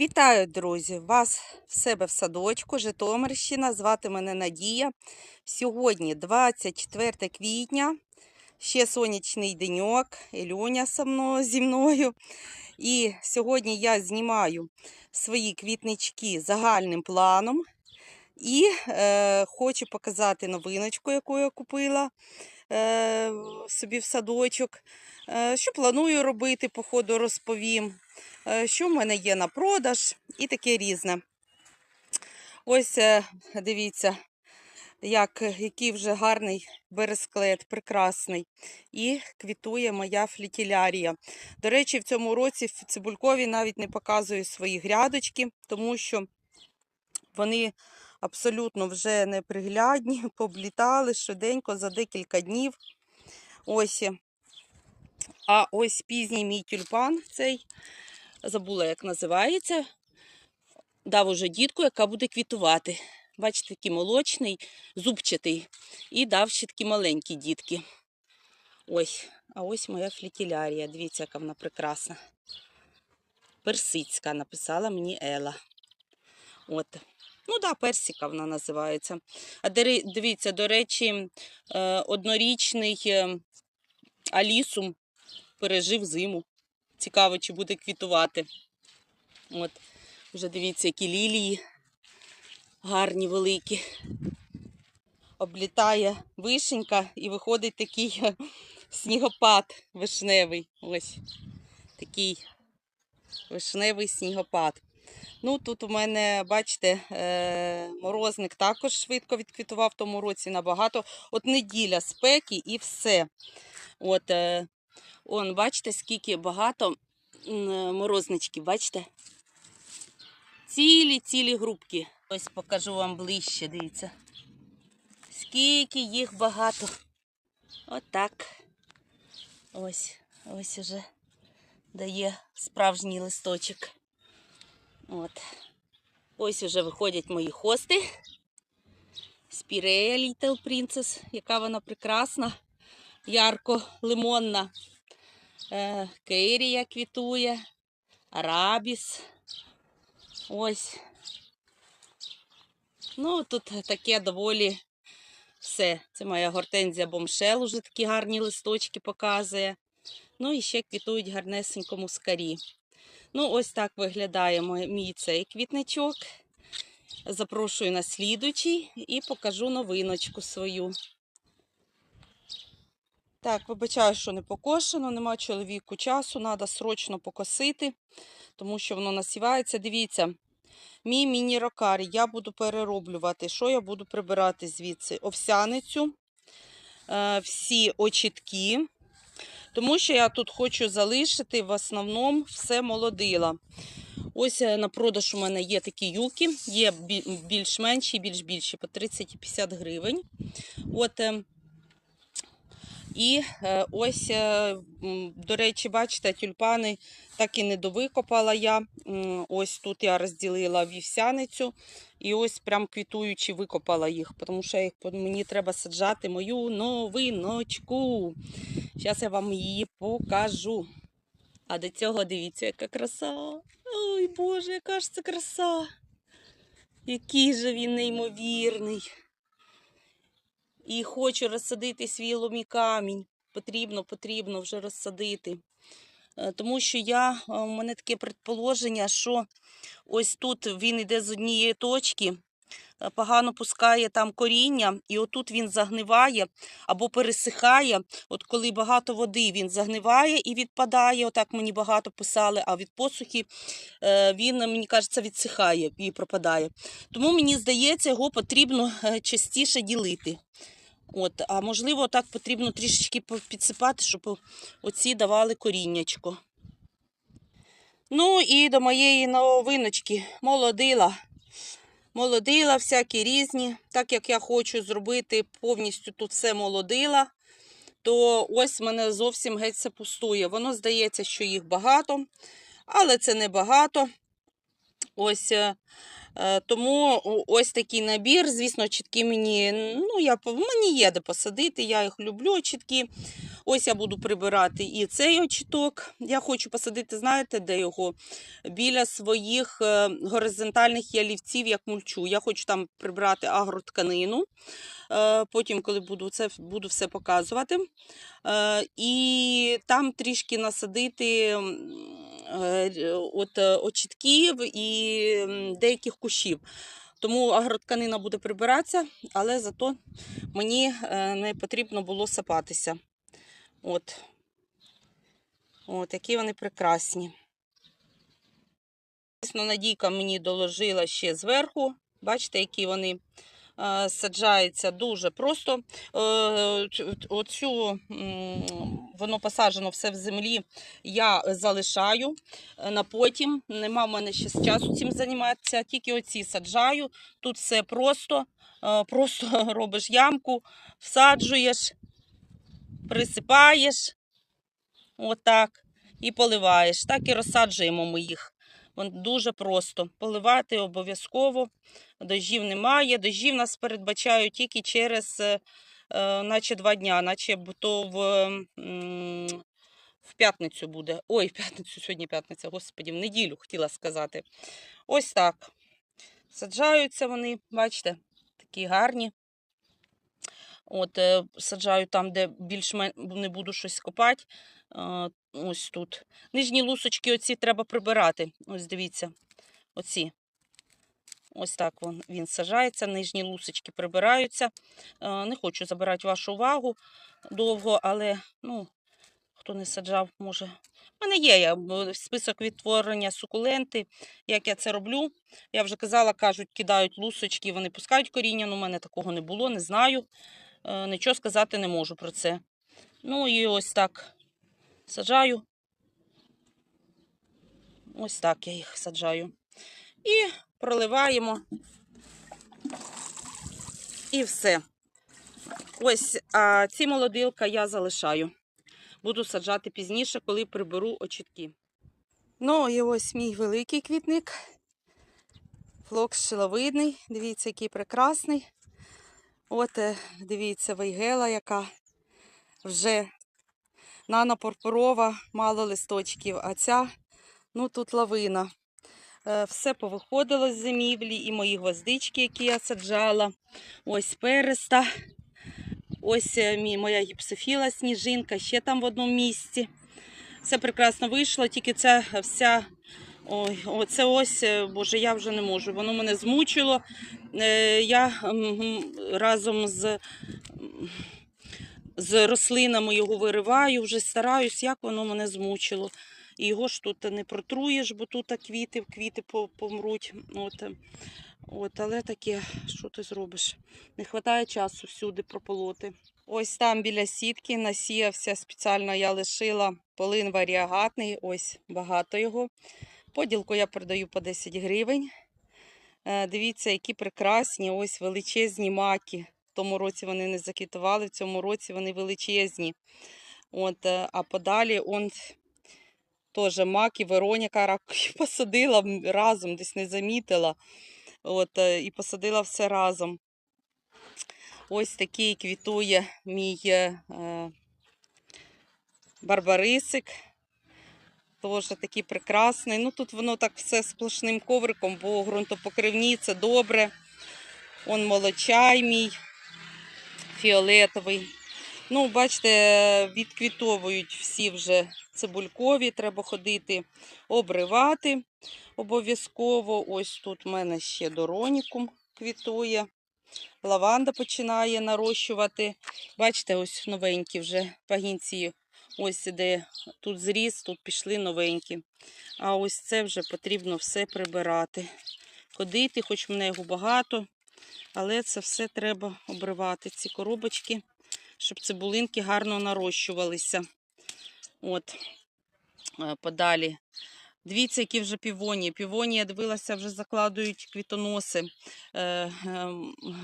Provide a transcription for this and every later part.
Вітаю, друзі! Вас в себе в садочку, Житомирщина. Звати мене Надія. Сьогодні 24 квітня, ще сонячний деньок, Ілюня зі мною. І сьогодні я знімаю свої квітнички загальним планом. І е, хочу показати новиночку, яку я купила е, собі в садочок. Е, що планую робити, по ходу розповім. Е, що в мене є на продаж і таке різне. Ось е, дивіться, як, який вже гарний бересклет, прекрасний. І квітує моя флітілярія. До речі, в цьому році в цибулькові навіть не показую свої грядочки, тому що вони абсолютно вже неприглядні, поблітали швиденько за декілька днів. Ось. А ось пізній мій тюльпан цей забула, як називається. Дав уже дітку, яка буде квітувати. Бачите, такий молочний, зубчатий. І дав ще такі маленькі дітки. Ось, а ось моя флітілярія. Дивіться, яка вона прекрасна. Персицька написала мені Ела. От. Ну да, персика вона називається. А дивіться, до речі, е, однорічний е, алісум пережив зиму. Цікаво, чи буде квітувати. От, вже дивіться, які лілії гарні, великі. Облітає вишенька і виходить такий снігопад вишневий. Ось такий вишневий снігопад. Ну, тут у мене, бачите, е, морозник також швидко відквітував в тому році набагато. От неділя спеки і все. От, е, Он, бачите, скільки багато е, морозничків, бачите? Цілі-цілі грубки. Ось покажу вам ближче, дивіться. Скільки їх багато. Отак. Ось, ось уже дає справжній листочок. От. Ось уже виходять мої хости. Спірея Little Princess, яка вона прекрасна, ярко-лимонна. Е, Кейрія квітує, арабіс. Ось. Ну, тут таке доволі все. Це моя гортензія бомшел, уже такі гарні листочки показує. Ну і ще квітують гарнесенько мускарі. Ну, ось так виглядає мій цей квітничок. Запрошую на слідучий і покажу новиночку свою. Так, вибачаю, що не покошено, нема чоловіку часу, треба срочно покосити, тому що воно насівається. Дивіться, мій міні-рокар я буду перероблювати. Що я буду прибирати звідси? Овсяницю, е, всі очітки, тому що я тут хочу залишити в основному все молодила. Ось е, на продаж у мене є такі юки, є більш менші, більш більші, по 30-50 гривень. От, е, і е, ось, е, до речі, бачите, тюльпани так і не довикопала я. Ось тут я розділила вівсяницю і ось прям квітуючи викопала їх, тому що їх, мені треба саджати мою новиночку. Зараз я вам її покажу. А до цього дивіться, яка краса. Ой, Боже, яка ж це краса. Який же він неймовірний. І хочу розсадити свій ломі камінь. Потрібно, потрібно вже розсадити. Е, Тому що я, е, у мене таке предположення, що ось тут він йде з однієї точки, е, погано пускає там коріння, і отут він загниває або пересихає. От коли багато води, він загниває і відпадає. Отак мені багато писали, а від посухи е, він, мені кажеться, відсихає і пропадає. Тому мені здається, його потрібно е, частіше ділити. От, а можливо, так потрібно трішечки підсипати, щоб оці давали коріннячко. Ну і до моєї новиночки молодила. Молодила всякі різні. Так як я хочу зробити повністю тут все молодила, то ось мене зовсім геть все пустує. Воно здається, що їх багато, але це не багато. Ось е, Е, Тому ось такий набір. Звісно, чіткі мені, ну, я, мені є де посадити, я їх люблю чіткі. Ось я буду прибирати і цей очіток. Я хочу посадити, знаєте, де його? Біля своїх е, горизонтальних ялівців, як мульчу. Я хочу там прибрати агротканину. Е, Потім, коли буду це буду все показувати. Е, І там трішки насадити от, очітків і деяких кущів. Тому агротканина буде прибиратися, але зато мені не потрібно було сапатися. От. От, які вони прекрасні. Звісно, Надійка мені доложила ще зверху. Бачите, які вони саджаються дуже просто. Е, Оцю, воно посаджено все в землі, я залишаю е, на потім. Нема в мене ще часу цим займатися, тільки оці саджаю. Тут все просто. Е, Просто робиш ямку, всаджуєш, присипаєш. Отак. І поливаєш. Так і розсаджуємо ми їх. Дуже просто. Поливати обов'язково. Дощів немає. Дощі в нас передбачають тільки через е, е, наче два дня, наче то в, в п'ятницю буде. Ой, в п'ятницю, сьогодні п'ятниця, господі, в неділю хотіла сказати. Ось так. Саджаються вони, бачите, такі гарні. От, е, саджаю там, де більш не буду щось копати. Ось тут. Нижні лусочки оці треба прибирати. Ось дивіться. Оці. Ось так він, він сажається, нижні лусочки прибираються. Не хочу забирати вашу увагу довго, але ну, хто не саджав, може. У мене є я, список відтворення сукуленти, як я це роблю. Я вже казала, кажуть, кидають лусочки, вони пускають коріння. Ну, у мене такого не було, не знаю. Е, нічого сказати не можу про це. Ну і ось так саджаю. Ось так я їх саджаю. І проливаємо. І все. Ось а ці молодилка я залишаю. Буду саджати пізніше, коли приберу очітки. Ну, і ось мій великий квітник. Флокс шиловидний. Дивіться, який прекрасний. От, е, дивіться, вейгела, яка вже нано-пурпурова, мало листочків, а ця, ну тут лавина. Е, Все повиходило з зимівлі, і мої гвоздички, які я саджала. Ось переста. Ось е, моя гіпсофіла сніжинка, ще там в одному місці. Все прекрасно вийшло, тільки ця вся. Ой, оце ось, е, боже, я вже не можу. Воно мене змучило. Е, Я разом з, з рослинами його вириваю, вже стараюсь, як воно мене змучило. І його ж тут не протруєш, бо тут квіти, квіти помруть. От, е, от, але таке, що ти зробиш? Не вистачає часу всюди прополоти. Ось там біля сітки насіявся спеціально я лишила полин варіагатний, ось багато його. Поділку я продаю по 10 гривень. Е, Дивіться, які прекрасні, ось величезні маки. В тому році вони не заквітували, в цьому році вони величезні. От, е, а подалі он теж мак і Вероніка рак посадила разом, десь не замітила. От, е, і посадила все разом. Ось такий квітує мій е, барбарисик. Теж такий прекрасний. Ну тут воно так все сплошним ковриком, бо ґрунтопокривні це добре. Он молочай мій фіолетовий. Ну, бачите, відквітовують всі вже цибулькові, треба ходити обривати обов'язково. Ось тут в мене ще доронікум квітує. Лаванда починає нарощувати. Бачите, ось новенькі вже пагінці. Ось де тут зріс, тут пішли новенькі. А ось це вже потрібно все прибирати. Ходити, хоч в його багато, але це все треба обривати, ці коробочки, щоб цибулинки гарно нарощувалися. От, е, подалі. Дивіться, які вже півоні. Півоні, я дивилася, вже закладують квітоноси. Е, е,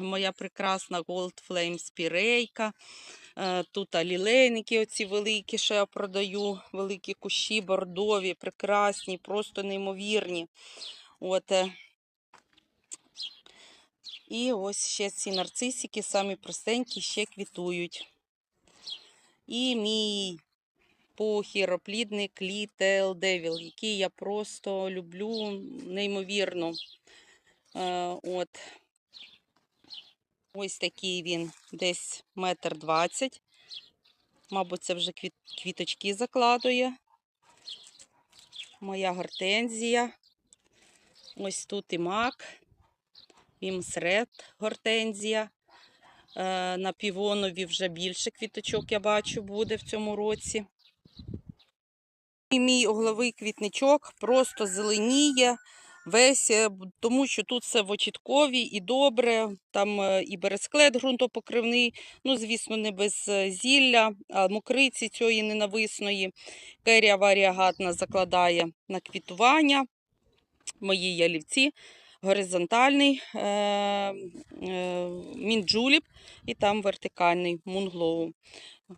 моя прекрасна Gold Flame спірейка. Е, Тут лілейники оці великі, що я продаю, великі кущі, бордові, прекрасні, просто неймовірні. От, е, і ось ще ці нарцисики, самі простенькі, ще квітують. І мій похіроплідник Little Devil, який я просто люблю неймовірно. Е, от. Ось такий він, десь метр двадцять. Мабуть, це вже квіт, квіточки закладує. Моя гортензія. Ось тут і мак. Вімсред гортензія. Е, на півонові вже більше квіточок я бачу буде в цьому році. І мій угловий квітничок просто зеленіє весь, е, тому що тут все в очіткові і добре. Там е, і бересклет ґрунтопокривний, ну, звісно, не без е, зілля, а мокриці цієї ненависної. Керія варіагатна закладає на квітування. Мої ялівці, горизонтальний е, е, мінджуліп і там вертикальний мунглоу.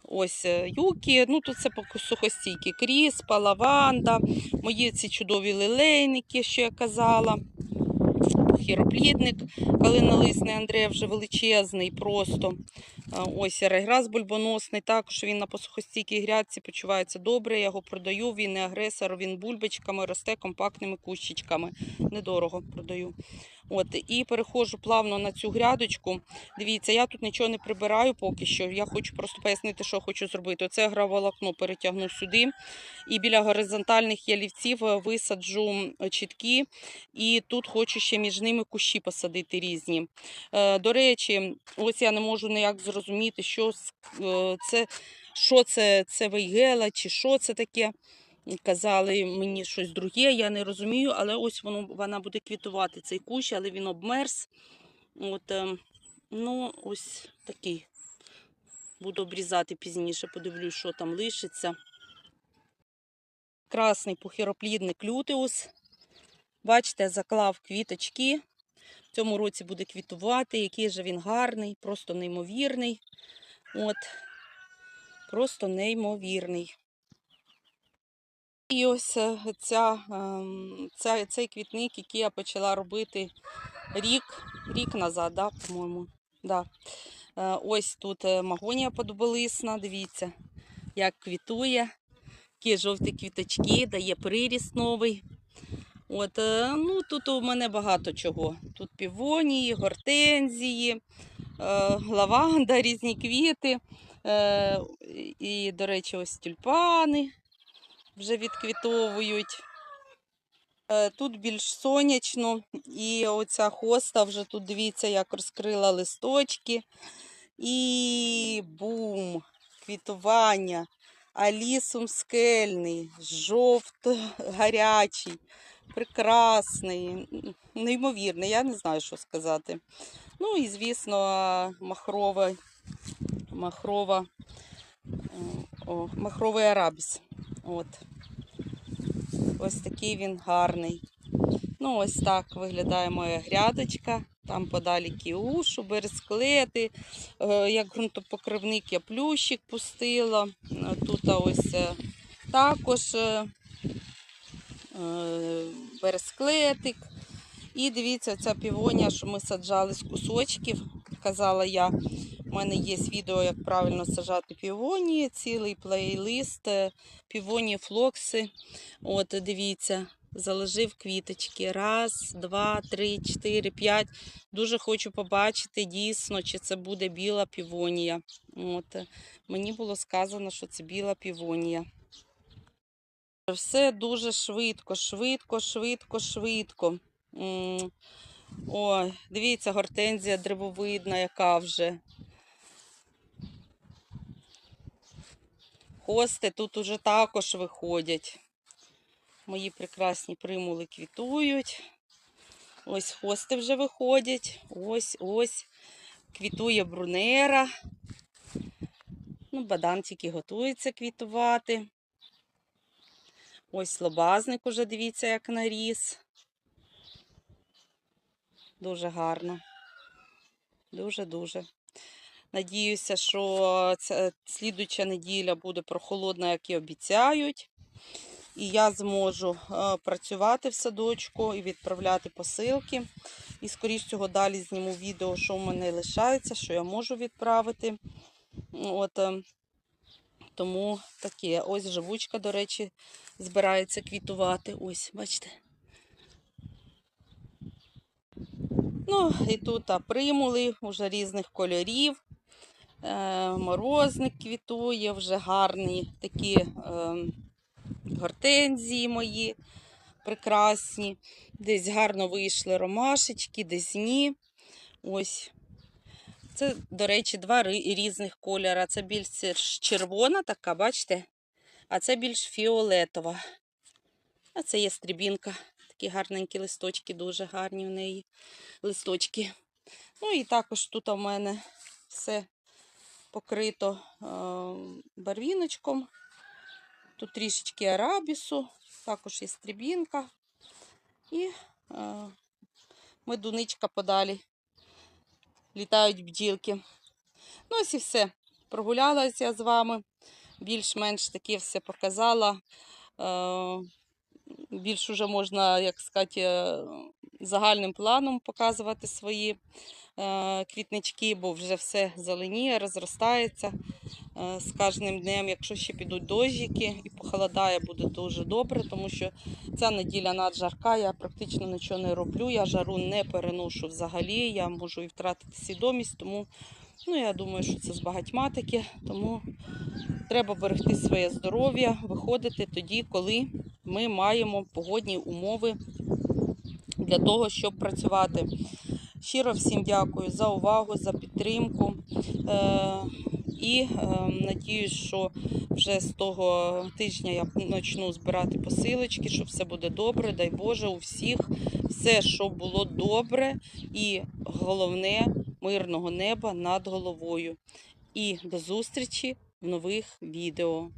Ось юкі, ну тут це сухостійкі кріспа, лаванда, мої ці чудові лилейники, що я казала. Хіроплідник, калинолисний Андрея вже величезний просто. Ось райграс бульбоносний, також він на посухостійкій грядці почувається добре. Я його продаю, він не агресор, він бульбочками росте компактними кущичками. Недорого продаю. От, і переходжу плавно на цю грядочку. Дивіться, я тут нічого не прибираю поки що. Я хочу просто пояснити, що хочу зробити. Оце граволокно перетягну сюди. І біля горизонтальних ялівців е, висаджу чіткі. І тут хочу ще між ними кущі посадити різні. Е, До речі, ось я не можу ніяк зрозуміти, що е, це, що це, це вейгела чи що це таке. Казали мені щось друге, я не розумію, але ось воно, вона буде квітувати цей кущ, але він обмерз. От, е, ну, ось такий. Буду обрізати пізніше, подивлюсь, що там лишиться. Красний похіроплідник лютеус. Бачите, заклав квіточки. В цьому році буде квітувати. Який же він гарний, просто неймовірний. От, просто неймовірний. І ось е, ця, ем, ця, цей квітник, який я почала робити рік, рік назад, да, по-моєму. Да. Е, Ось тут е, магонія подоболисна, дивіться, як квітує. Такі жовті квіточки, дає приріст новий. От, ну, тут у мене багато чого. Тут півонії, гортензії, лаванда, різні квіти. І, до речі, ось тюльпани вже відквітовують. Е, Тут більш сонячно, і оця хоста вже тут дивіться, як розкрила листочки. І бум! Квітування. Алісум скельний, жовто гарячий, прекрасний, неймовірний, я не знаю, що сказати. Ну і, звісно, махрова, махрова, е, о, махровий арабіс. От. Ось такий він гарний. Ну, ось так виглядає моя грядочка. Там подалі кіушу, бересклети. Е, Як ґрунтопокривник я плющик пустила. Е, Тут ось е, також бересклетик. І дивіться, ця півонія, що ми саджали з кусочків. Казала я, у мене є відео, як правильно саджати півонії, цілий плейлист, е, півонії флокси. От, дивіться, заложив квіточки. Раз, два, три, чотири, п'ять. Дуже хочу побачити дійсно, чи це буде біла півонія. От, мені було сказано, що це біла півонія. Все дуже швидко, швидко, швидко, швидко. Ой, дивіться, гортензія древовидна, яка вже. Хости тут уже також виходять. Мої прекрасні примули квітують. Ось хости вже виходять. Ось, ось. Квітує брунера. Ну, бадан тільки готується квітувати. Ось лобазник уже дивіться, як наріс. Дуже гарно. Дуже-дуже. Надіюся, що ця слідуюча неділя буде прохолодна, як і обіцяють. І я зможу е, працювати в садочку і відправляти посилки. І, скоріш цього, далі зніму відео, що в мене лишається, що я можу відправити. От, е, Тому таке. Ось живучка, до речі, збирається квітувати. Ось, бачите. Ну, і тут а, примули вже різних кольорів. Е, морозник квітує, вже гарні такі е, гортензії мої прекрасні. Десь гарно вийшли ромашечки, десь ні. Ось. Це, до речі, два різних кольора. Це більш червона така, бачите? А це більш фіолетова. А це є стрібінка. Такі гарненькі листочки, дуже гарні в неї листочки. Ну і також тут у мене все покрито е, барвіночком. Тут трішечки арабісу, також є стрібінка і е, медуничка подалі. Літають бджілки. Ну, ось і все. Прогулялася з вами. Більш-менш таке все показала. Більш уже можна, як сказати, е, загальним планом показувати свої е, квітнички, бо вже все зеленіє, розростається. Е, З кожним днем, якщо ще підуть дощики і похолодає, буде дуже добре, тому що ця неділя наджарка, я практично нічого не роблю, я жару не переношу взагалі, я можу і втратити свідомість, тому ну, я думаю, що це з багатьма таке, тому треба берегти своє здоров'я, виходити тоді, коли ми маємо погодні умови для того, щоб працювати. Щиро всім дякую за увагу, за підтримку. Е, і е, надіюсь, що вже з того тижня я почну збирати посилочки, що все буде добре. Дай Боже, у всіх все, що було добре, і головне мирного неба над головою. І до зустрічі в нових відео.